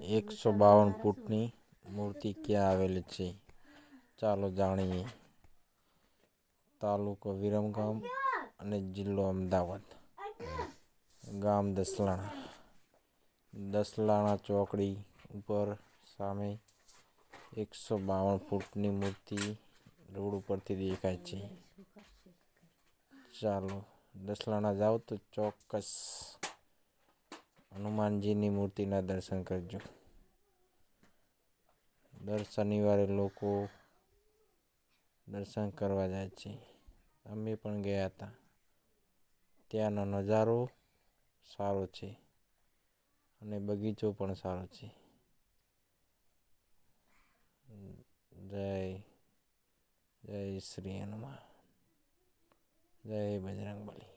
એકસો બાવન ફૂટની મૂર્તિ ક્યાં આવેલી છે? ચાલો જાણીએ. તાલુકો વિરમગામ અને જિલ્લો અમદાવાદ. ગામ દસલાણા. દસલાણા ચોકડી ઉપર સામે એકસો બાવન ફૂટની મૂર્તિ રોડ ઉપરથી દેખાય છે. ચાલો દસલાણા જાઓ તો ચોક્કસ હનુમાનજીની મૂર્તિના દર્શન કરજો. દર શનિવારે લોકો દર્શન કરવા જાય છે. અમે પણ ગયા હતા. ત્યાંનો નજારો સારો છે અને બગીચો પણ સારો છે. જય જય શ્રી હનુમાન. જય બજરંગબલી.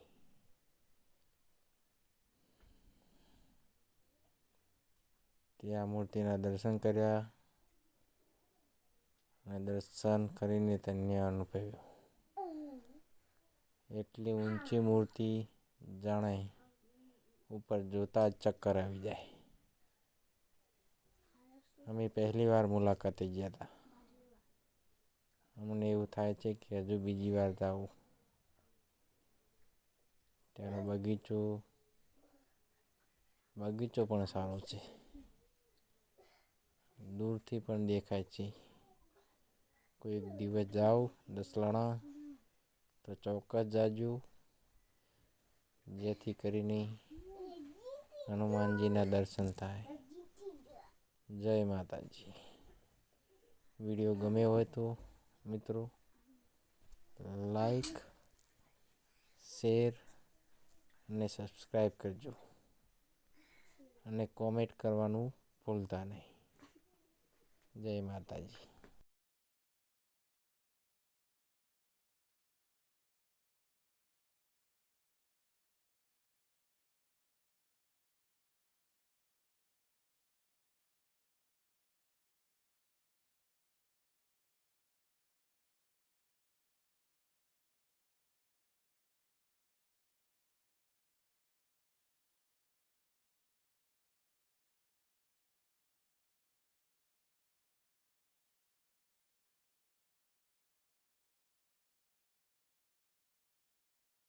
ત્યાં મૂર્તિના દર્શન કર્યા અને દર્શન કરીને ધન્ય અનુભવ્યું. એટલી ઊંચી મૂર્તિ જાણે ઉપર જોતા જ ચક્કર આવી જાય. અમે પહેલી વાર મુલાકાતે ગયા હતા અમને એવું થાય છે કે હજુ બીજી વાર જાવું ત્યાંનો બગીચો બગીચો પણ સારો છે. દૂરથી પણ દેખાય છે. કોઈક દિવસ જાઓ દસલાણા, તો ચોક્કસ જાજો. જેથી કરીને હનુમાનજીના દર્શન થાય. જય માતાજી. વીડિયો ગમે હોય તો, મિત્રો, લાઈક, શેર અને સબસ્ક્રાઈબ કરજો. અને કોમેન્ટ કરવાનું ભૂલતા નહીં. જય માતાજી.